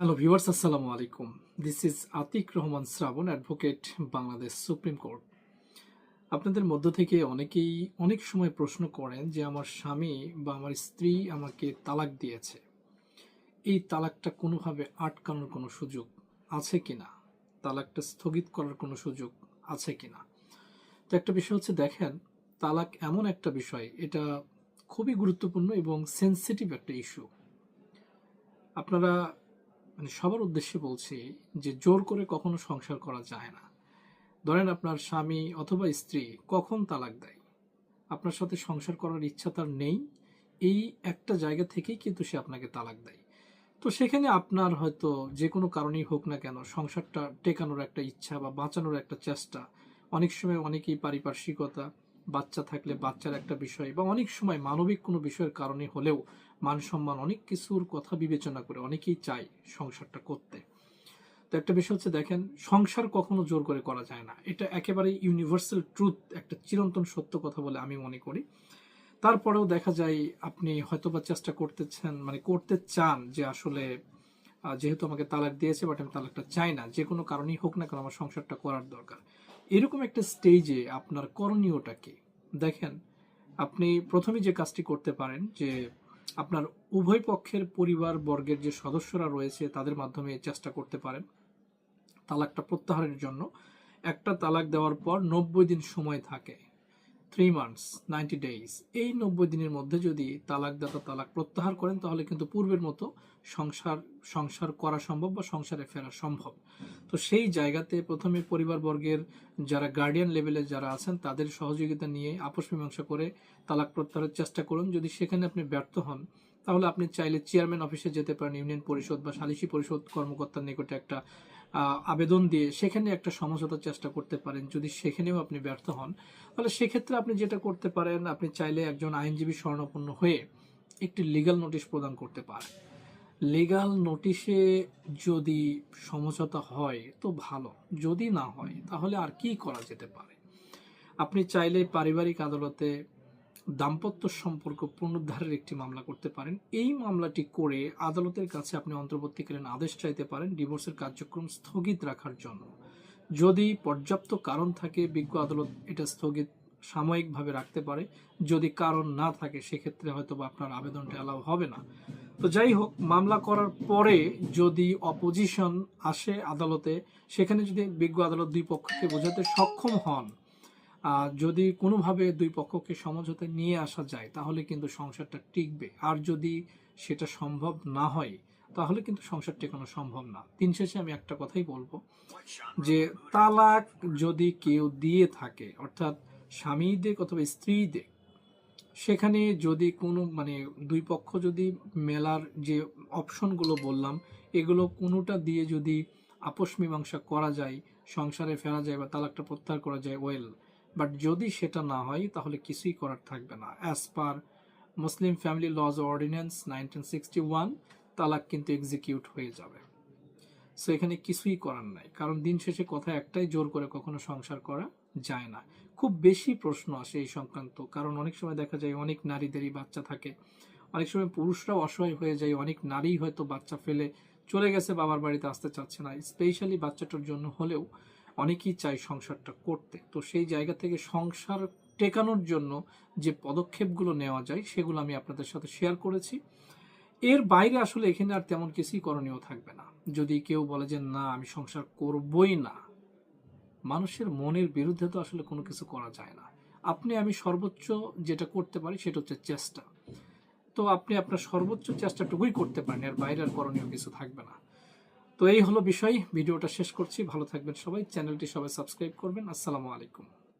Hello viewers আসসালামু আলাইকুম this is Atiq Rahman Shrabon advocate Bangladesh supreme court আপনাদের মধ্য থেকে অনেকেই অনেক সময় প্রশ্ন করেন যে আমার স্বামী বা আমার স্ত্রী আমাকে তালাক দিয়েছে। এই তালাকটা কোনোভাবে আটকানোর কোনো সুযোগ আছে কিনা? তালাকটা স্থগিত করার কোনো সুযোগ আছে কিনা? তো একটা বিষয় হচ্ছে, দেখেন, তালাক এমন একটা বিষয়, এটা খুবই গুরুত্বপূর্ণ এবং সেন্সিটিভ একটা ইস্যু আপনারা মানে সবার উদ্দেশ্যে বলছি যে জোর করে কখনো সংসার করা যায় না। ধরেন আপনার স্বামী অথবা স্ত্রী কখন তালাক দেয়? আপনার সাথে সংসার করার ইচ্ছা তার নেই, এই একটা জায়গা থেকেই কিন্তু সে আপনাকে তালাক দেয়। তো সেখানে আপনার হয়তো যে কোনো কারণেই হোক না কেন সংসারটা টেকানোর একটা ইচ্ছা বা বাঁচানোর একটা চেষ্টা অনেক সময় অনেকেই পারিপার্শ্বিকতা বাচ্চা থাকলে বাচ্চার একটা বিষয় বা অনেক সময় মানবিক কোনো বিষয়ের কারণে হলেও মান সম্মান অনেক কিছুর কথা বিবেচনা করে অনেকেই চায় সংসারটা করতে। তো একটা বিষয় হচ্ছে দেখেন, সংসার কখনো জোর করে করা যায় না। এটা একেবারে ইউনিভার্সাল ট্রুথ একটা চিরন্তন সত্য কথা বলে আমি মনে করি। তারপরেও দেখা যায় আপনি হয়তোবা চেষ্টা করতেছেন মানে করতে চান যে আসলে যেহেতু আমাকে তালাক দিয়েছে বাট আমি তালাকটা চাই না। যে কোনো কারণেই হোক না কেন আমার সংসারটা করার দরকার। এরকম একটা স্টেজে আপনার করণীয়টা কি দেখেন, আপনি প্রথমে যে কাজটি করতে পারেন যে আপনার উভয় পক্ষের পরিবার বর্গের যে সদস্যরা রয়েছে তাদের মাধ্যমে চেষ্টা করতে পারেন তালাকটা প্রত্যাহারের জন্য। একটা তালাক দেওয়ার পর নব্বই দিন সময় থাকে। থ্রি মান্থস নাইনটি ডেইজ এই নব্বই দিনের মধ্যে যদি তালাকদাতা তালাক প্রত্যাহার করেন, তাহলে কিন্তু পূর্বের মতো সংসার সংসার করা সম্ভব বা সংসারে ফেরা সম্ভব। তো সেই জায়গাতে প্রথমে পরিবারবর্গের যারা গার্ডিয়ান লেভেলে যারা আছেন, তাদের সহযোগিতা নিয়ে আপোষ মীমাংসা করে তালাক প্রত্যাহারের চেষ্টা করুন। যদি সেখানে আপনি ব্যর্থ হন, তাহলে আপনি চাইলে চেয়ারম্যান অফিসে যেতে পারেন ইউনিয়ন পরিষদ বা সালিসি পরিষদ কর্মকর্তার নিকটে একটা আবেদন দিয়ে সেখানে একটা সমঝোতার চেষ্টা করতে পারেন। যদি সেখানেও আপনি ব্যর্থ হন, তাহলে সেক্ষেত্রে আপনি যেটা করতে পারেন, আপনি চাইলে একজন আইনজীবী স্বর্ণপন্ন হয়ে একটি লিগ্যাল নোটিশ প্রদান করতে পারেন। লিগ্যাল নোটিশে যদি সমঝোতা হয়, তো ভালো। যদি না হয়, তাহলে আর কি করা যেতে পারে? আপনি চাইলে পারিবারিক আদালতে দাম্পত্য সম্পর্ক পুনরুদ্ধারের একটি মামলা করতে পারেন। এই মামলাটি করে আদালতের কাছে আপনি অন্তর্বর্তীকালীন আদেশ চাইতে পারেন ডিভোর্সের কার্যক্রম স্থগিত রাখার জন্য। যদি পর্যাপ্ত কারণ থাকে, বিজ্ঞ আদালত এটা স্থগিত সাময়িকভাবে রাখতে পারে। যদি কারণ না থাকে, সেক্ষেত্রে হয়তো বা আপনার আবেদনটা অ্যালাউ হবে না। তো যাই হোক, মামলা করার পরে যদি অপোজিশন আসে আদালতে, সেখানে যদি বিজ্ঞ আদালত দুই পক্ষকে বোঝাতে সক্ষম হন যদি কোনোভাবে দুই পক্ষকে সমঝোতে নিয়ে আসা যায়, তাহলে কিন্তু সংসারটা টিকবে। আর যদি সেটা সম্ভব না হয়, তাহলে কিন্তু সংসার টেকানো সম্ভব না। দিন শেষে আমি একটা কথাই বলব যে, তালাক যদি কেউ দিয়ে থাকে, অর্থাৎ স্বামী দেখ অথবা স্ত্রী দেখ সেখানে যদি কোনো মানে দুই পক্ষ যদি মেলার যে অপশনগুলো বললাম, এগুলো কোনোটা দিয়ে যদি আপোষ মীমাংসা করা যায়, সংসারে ফেরা যায় বা তালাকটা প্রত্যাহার করা যায় ওয়েল যদি সেটা না হয়, তাহলে কিছুই করার থাকবে না। As per Muslim family laws ordinance nineteen sixty one তালাক কিন্তু এক্সিকিউট হয়ে যাবে। সো এখানে কিছুই করার নাই। কারণ দিন শেষে কথা একটাই, জোর করে কখনো সংসার করা যায় না। খুব বেশি প্রশ্ন আসে এই সংক্রান্ত। কারণ অনেক সময় দেখা যায় অনেক নারীদেরই বাচ্চা থাকে। অনেক সময় পুরুষরাও অসহায় হয়ে যায়। অনেক নারী হয়তো বাচ্চা ফেলে চলে গেছে, বাবার বাড়িতে আসতে চাচ্ছে না। স্পেশালি বাচ্চাটার জন্য হলেও অনেকেই চায় সংসারটা করতে। তো সেই জায়গা থেকে সংসার টেকানোর জন্য যে পদক্ষেপগুলো নেওয়া যায়, সেগুলো আমি আপনাদের সাথে শেয়ার করেছি। এর বাইরে আসলে এখানে আর তেমন কিছুই করণীয় থাকবে না। যদি কেউ বলে যে, না, আমি সংসার করবই না। মানুষের মনের বিরুদ্ধে তো আসলে কোনো কিছু করা যায় না। আপনি, আমি সর্বোচ্চ যেটা করতে পারি, সেটা হচ্ছে চেষ্টা। তো আপনি আপনার সর্বোচ্চ চেষ্টাটুকুই করতে পারেন, এর বাইরে আর করণীয় কিছু থাকবে না। তো এই হলো বিষয়। ভিডিওটা শেষ করছি। ভালো থাকবেন সবাই। চ্যানেলটি সবাই সাবস্ক্রাইব করবেন। আসসালামু আলাইকুম।